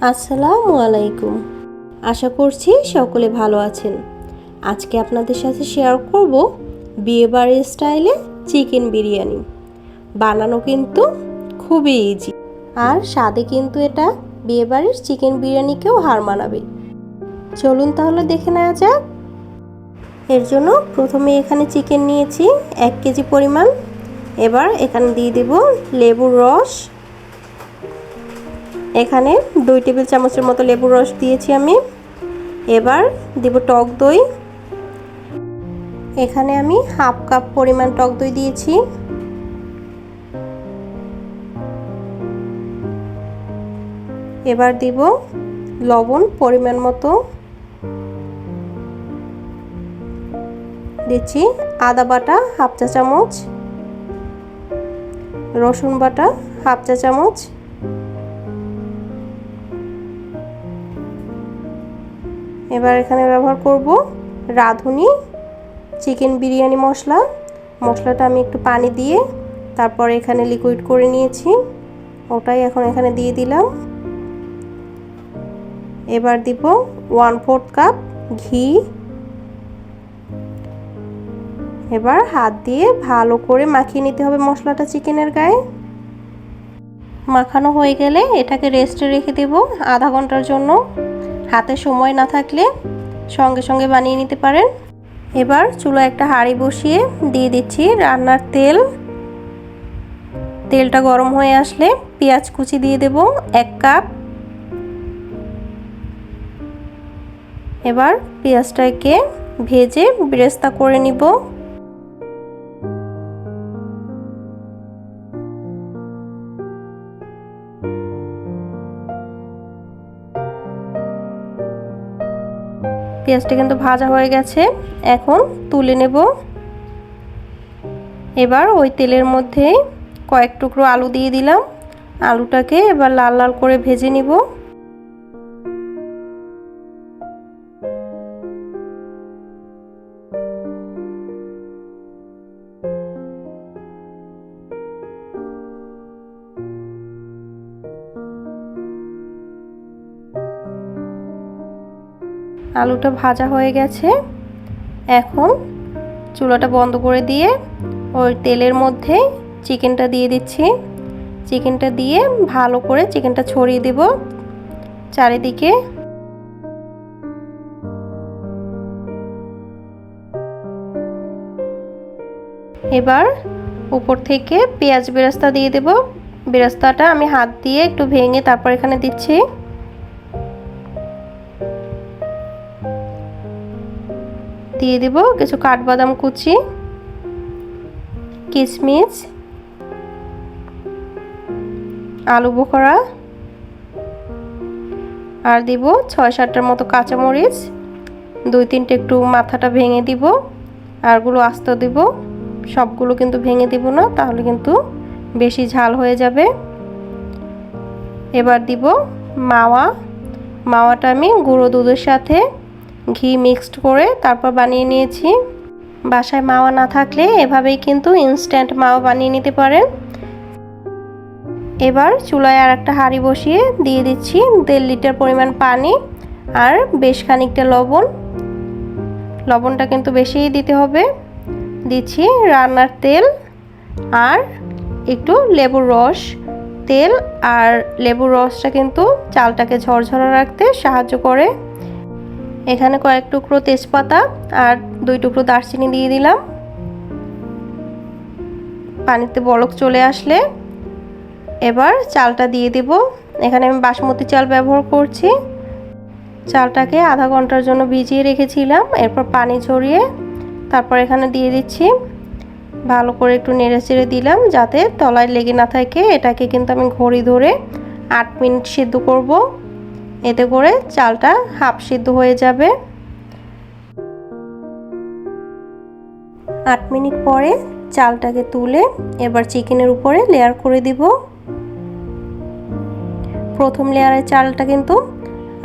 আসসালামু আলাইকুম। আশা করছি সকলে ভালো আছেন। আজকে আপনাদের সাথে শেয়ার করব বিয়েবাড়ির স্টাইলে চিকেন বিরিয়ানি। বানানো কিন্তু খুবই ইজি আর স্বাদে কিন্তু এটা বিয়েবাড়ির চিকেন বিরিয়ানিকেও হার মানাবে। চলুন তাহলে দেখে নেওয়া যাক। এর জন্য প্রথমে এখানে চিকেন নিয়েছি এক কেজি পরিমাণ। এবার এখানে দিয়ে দেব লেবুর রস। এখানে দুই টেবিল চামচের মতো লেবুর রস দিয়েছি আমি। এবার দিব টক দই। এখানে আমি হাফ কাপ পরিমাণ টক দই দিয়েছি। এবার দিব লবণ পরিমাণ মতো। দিচ্ছি আদা বাটা হাফ চা চামচ। রসুন বাটা হাফ চা চামচ। এবার এখানে ব্যবহার করব রাঁধুনি, চিকেন বিরিয়ানি মশলা। মশলাটা আমি একটু পানি দিয়ে তারপর এখানে লিকুইড করে নিয়েছি। ওটাই এখন এখানে দিয়ে দিলাম। এবার দিব ওয়ান ফোর্থ কাপ ঘি। এবার হাত দিয়ে ভালো করে মাখিয়ে নিতে হবে মশলাটা চিকেনের গায়ে। মাখানো হয়ে গেলে এটাকে রেস্টে রেখে দেব আধা ঘণ্টার জন্য। হাতে সময় না থাকলে সঙ্গে সঙ্গে বানিয়ে নিতে পারেন। এবার চুলো একটা হাঁড়ি বসিয়ে দিয়ে দিচ্ছি রান্নার তেল। তেলটা গরম হয়ে আসলে পেঁয়াজ কুচি দিয়ে দেব এক কাপ। এবার পেঁয়াজটাকে ভেজে বেরেস্তা করে নিব। পেঁয়াজটা কিন্তু ভাজা হয়ে গেছে। এখন তুলে নেব। এবার ওই তেলের মধ্যে কয়েক টুকরো আলু দিয়ে দিলাম। আলুটাকে এবার লাল লাল করে ভেজে নিব। আলুটা ভাজা হয়ে গেছে। এখন চুলাটা বন্ধ করে দিয়ে ওই তেলের মধ্যে চিকেনটা দিয়ে দিচ্ছি। চিকেনটা দিয়ে ভালো করে চিকেনটা ছড়িয়ে দেব চারিদিকে। এবার উপর থেকে পেঁয়াজ বেরাস্তা দিয়ে দেব। বেরাস্তাটা আমি হাত দিয়ে একটু ভেঙে তারপর এখানে দিচ্ছি। দিয়ে দেব কিছু কাঠবাদাম কুচি, কিশমিশ, আলু বোখরা, আর দিব ছয় সাতটার মতো কাঁচামরিচ, দুই তিনটে একটু মাথাটা ভেঙে দিব, আরগুলো আস্ত দিব, সবগুলো কিন্তু ভেঙে দিব না, তাহলে কিন্তু বেশি ঝাল হয়ে যাবে। এবার দিব মাওয়া, মাওয়াটা আমি গুঁড়ো দুধের সাথে ঘি মিক্সড করে তারপর বানিয়ে নিয়েছি। বাসায় মাওয়া না থাকলে এভাবেই কিন্তু ইনস্ট্যান্ট মাওয়া বানিয়ে নিতে পারেন। এবার চুলায় আর একটা হাঁড়ি বসিয়ে দিয়ে দিচ্ছি দেড় লিটার পরিমাণ পানি আর বেশ খানিকটা লবণ। লবণটা কিন্তু বেশিই দিতে হবে। দিচ্ছি রান্নার তেল আর একটু লেবুর রস। তেল আর লেবুর রসটা কিন্তু চালটাকে ঝরঝরা রাখতে সাহায্য করে। এখানে কয়েক টুকরো তেজপাতা আর দুই টুকরো দারচিনি দিয়ে দিলাম। পানিতে বলক চলে আসলে এবার চালটা দিয়ে দিব। এখানে আমি বাসমতি চাল ব্যবহার করছি। চালটাকে আধা ঘণ্টার জন্য ভিজিয়ে রেখেছিলাম, এরপর পানি ঝরিয়ে তারপর এখানে দিয়ে দিচ্ছি। ভালো করে একটু নেড়ে চেড়ে দিলাম যাতে তলায় লেগে না থাকে। এটাকে কিন্তু আমি ঘড়ি ধরে আট মিনিট সিদ্ধ করব। এতে করে চালটা হাফ সিদ্ধ হয়ে যাবে। আট মিনিট পরে চালটাকে তুলে এবার চিকেনের উপরে লেয়ার করে দিব। প্রথম লেয়ারের চালটা কিন্তু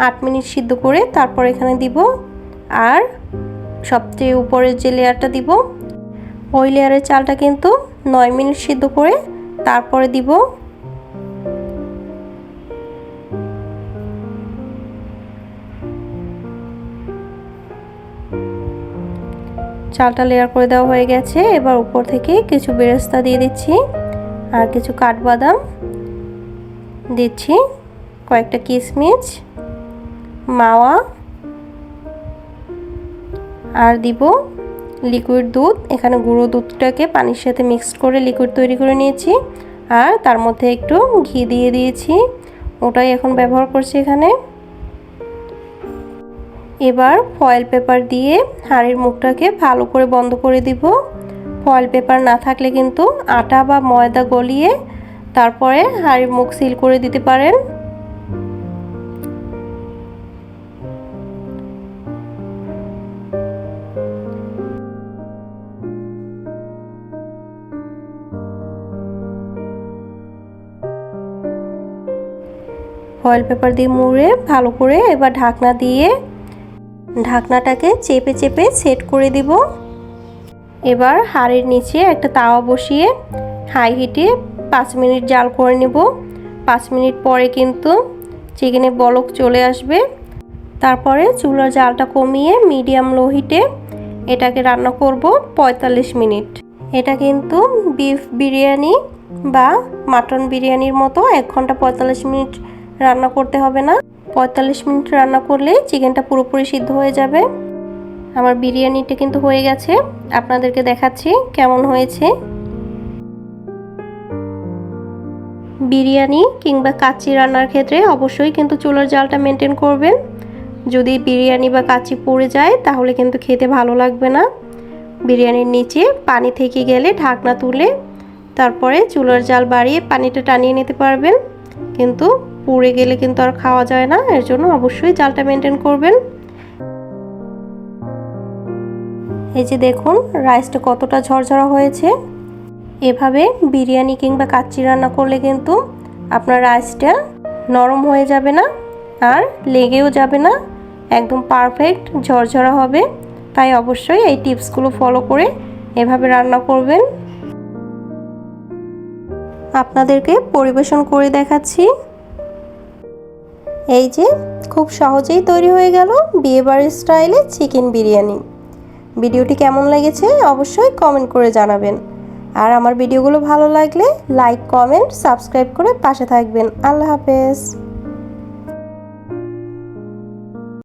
আট মিনিট সিদ্ধ করে তারপর এখানে দিব। আর সবচেয়ে উপরের যে লেয়ারটা দিব, ওই লেয়ারের চালটা কিন্তু নয় মিনিট সিদ্ধ করে তারপরে দিব চালটা লেয়ার করে দেওয়া হয়ে গেছে। এবার উপর থেকে কিছু বেরেস্তা দিয়ে দিচ্ছি আর কিছু কাঠবাদাম দিচ্ছি, কয়েকটা কিশমিশ মাওয়া আর দিব লিকুইড দুধ। এখানে গুঁড়ো দুধটাকে পানির সাথে মিক্সড করে লিকুইড তৈরি করে নিয়েছি আর তার মধ্যে একটু ঘি দিয়ে দিয়েছি। ওটাই এখন ব্যবহার করছি এখানে। এবার ফয়েল পেপার দিয়ে হাঁড়ির মুখটাকে ভালো করে বন্ধ করে দিব। ফয়েল পেপার না থাকলে কিন্তু আটা বা ময়দা গলিয়ে তারপরে হাঁড়ির মুখ সিল করে দিতে পারেন। ফয়েল পেপার দিয়ে মুড়ে ভালো করে এবার ঢাকনা দিয়ে ঢাকনাটাকে চেপে চেপে সেট করে দিব। এবার হাড়ের নিচে একটা তাওয়া বসিয়ে হাই হিটে পাঁচ মিনিট জাল করে নেব। পাঁচ মিনিট পরে কিন্তু চিকেনে বলক চলে আসবে। তারপরে চুলার জালটা কমিয়ে মিডিয়াম লো হিটে এটাকে রান্না করব পঁয়তাল্লিশ মিনিট। এটা কিন্তু বিফ বিরিয়ানি বা মাটন বিরিয়ানির মতো এক ঘণ্টা পঁয়তাল্লিশ মিনিট রান্না করতে হবে না। পঁয়তাল্লিশ মিনিট রান্না করলে চিকেনটা পুরোপুরি সিদ্ধ হয়ে যাবে। আমার বিরিয়ানিটা কিন্তু হয়ে গেছে। আপনাদেরকে দেখাচ্ছি কেমন হয়েছে। বিরিয়ানি কিংবা কাচ্চি রান্নার ক্ষেত্রে অবশ্যই কিন্তু চুলার জালটা মেনটেন করবেন। যদি বিরিয়ানি বা কাচ্চি পড়ে যায়, তাহলে কিন্তু খেতে ভালো লাগবে না। বিরিয়ানির নিচে পানি থেকে গেলে ঢাকনা তুলে তারপরে চুলার জাল বাড়িয়ে পানিটা টানিয়ে নিতে পারবেন। কিন্তু পুড়ে গেলে কিন্তু আর খাওয়া যায় না, এর জন্য অবশ্যই জালটা মেনটেন করবেন। এই যে দেখুন রাইসটা কতটা ঝরঝরা হয়েছে। এভাবে বিরিয়ানি কিংবা কাচ্চি রান্না করলে কিন্তু আপনার রাইসটা নরম হয়ে যাবে না, আর লেগেও যাবে না, একদম পারফেক্ট ঝরঝরা হবে। তাই অবশ্যই এই টিপসগুলো ফলো করে এভাবে রান্না করবেন। আপনাদেরকে পরিবেশন করে দেখাচ্ছি। এই যে, খুব সহজেই তৈরি হয়ে গেল বিয়েবাড়ির স্টাইলে চিকেন বিরিয়ানি। ভিডিওটি কেমন লেগেছে অবশ্যই কমেন্ট করে জানাবেন। আর আমার ভিডিওগুলো ভালো লাগলে লাইক, কমেন্ট, সাবস্ক্রাইব করে পাশে থাকবেন। আল্লাহ হাফেজ।